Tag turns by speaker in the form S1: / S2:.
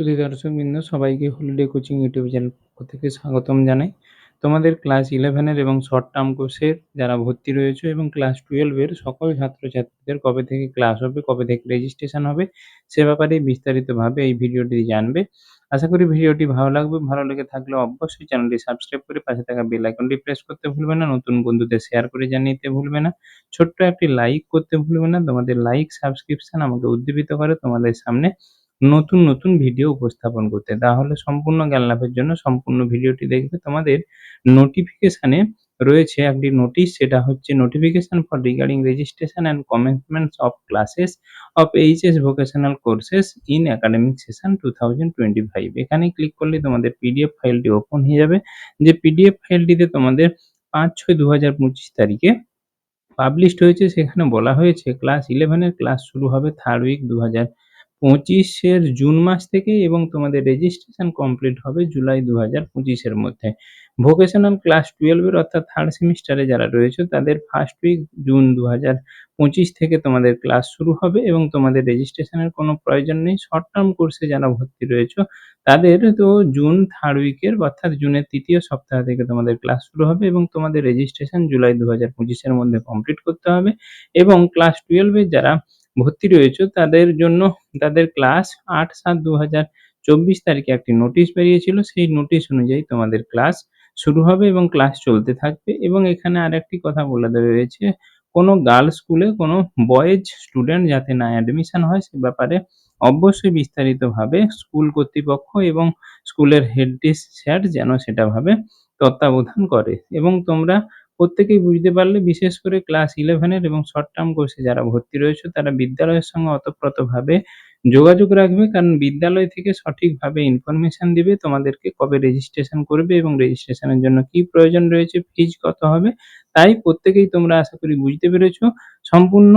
S1: সুধী দর্শকবৃন্দ সবাইকে holiday coaching YouTube channel পক্ষ থেকে স্বাগতম জানাই। তোমাদের ক্লাস ইলেভেনের এবং শর্ট টার্ম কোর্সের যারা ভর্তি রয়েছে এবং ক্লাস টুয়েলভের সকল ছাত্রছাত্রীদের কবে থেকে ক্লাস হবে, কবে থেকে রেজিস্ট্রেশন হবে, সে ব্যাপারে বিস্তারিতভাবে এই ভিডিওটি জানবে। আশা করি ভিডিওটি ভালো লাগবে। ভালো লেগে থাকলে অবশ্যই চ্যানেলটি সাবস্ক্রাইব করে পাশে থাকা বেল আইকনটি প্রেস করতে ভুলবে না। নতুন বন্ধুদের শেয়ার করে জানিয়ে দিতে ভুলবে না। ছোট্ট একটি লাইক করতে ভুলবে না। তোমাদের লাইক, সাবস্ক্রিপশন আমাকে উদ্দীপিত করে তোমাদের সামনে। নতুন নতুন ভিডিও উপস্থাপন করতে। তাহলে সম্পূর্ণ জ্ঞান লাভের জন্য সম্পূর্ণ ভিডিওটি দেখবে। তোমাদের নোটিফিকেশানে রয়েছে একটি নোটিশ সেটা হচ্ছে notification for regarding registration and commencements of classes of HS vocational courses in academic session two thousand twenty five এখানে ক্লিক করলে তোমাদের পিডিএফ ফাইলটি ওপেন হয়ে যাবে। যে পিডিএফ ফাইলটিতে তোমাদের পাঁচ, ছয় দু হাজার পঁচিশ তারিখে পাবলিশড হয়েছে, সেখানে বলা হয়েছে ক্লাস ইলেভেনের ক্লাস শুরু হবে থার্ড উইক দু হাজার পঁচিশের জুন মাস থেকে এবং তোমাদের রেজিস্ট্রেশন কমপ্লিট হবে জুলাই দু হাজার পঁচিশের মধ্যে। ভোকেশনাল ক্লাস টুয়েলভের অর্থাৎ থার্ড সেমিস্টারে যারা রয়েছে, তাদের ফার্স্ট উইক জুন দু হাজার পঁচিশ থেকে তোমাদের ক্লাস শুরু হবে এবং তোমাদের রেজিস্ট্রেশনের কোনো প্রয়োজন নেই। শর্ট টার্ম কোর্সে যারা ভর্তি রয়েছে, তাদের তো জুন থার্ড উইকের অর্থাৎ জুনের তৃতীয় সপ্তাহ থেকে তোমাদের ক্লাস শুরু হবে এবং তোমাদের রেজিস্ট্রেশন জুলাই দু হাজার পঁচিশের মধ্যে কমপ্লিট করতে হবে। এবং ক্লাস টুয়েলভের যারা ভর্তি রয়েছে। তাদের জন্য তাদের ক্লাস আট সাত দু হাজার চব্বিশ তারিখে একটি নোটিশ বেরিয়েছিল। সেই নোটিশ অনুযায়ী তোমাদের ক্লাস শুরু হবে এবং ক্লাস চলতে থাকবে এবং এখানে আরেকটি কথা বলে দেওয়া রয়েছে। কোনো গার্লস স্কুলে কোনো বয়েজ স্টুডেন্ট যাতে না অ্যাডমিশন হয় সে ব্যাপারে অবশ্যই বিস্তারিতভাবে স্কুল কর্তৃপক্ষ এবং স্কুলের হেড স্যার যেন সেটাভাবে তত্ত্বাবধান করে এবং তোমরা প্রত্যেকেই বুঝতে পারলে বিশেষ করে ক্লাস ইলেভেনের এবং শর্ট টার্ম কোর্সে যারা ভর্তি রয়েছে, তারা বিদ্যালয়ের সঙ্গে ওতপ্রোতভাবে যোগাযোগ রাখবে। কারণ বিদ্যালয় থেকে সঠিকভাবে ইনফরমেশন দিবে, তোমাদেরকে কবে রেজিস্ট্রেশন করবে এবং রেজিস্ট্রেশনের জন্য কি প্রয়োজন রয়েছে ফিজ কত হবে, তাই প্রত্যেকেই তোমরা আশা করি বুঝতে পেরেছ। সম্পূর্ণ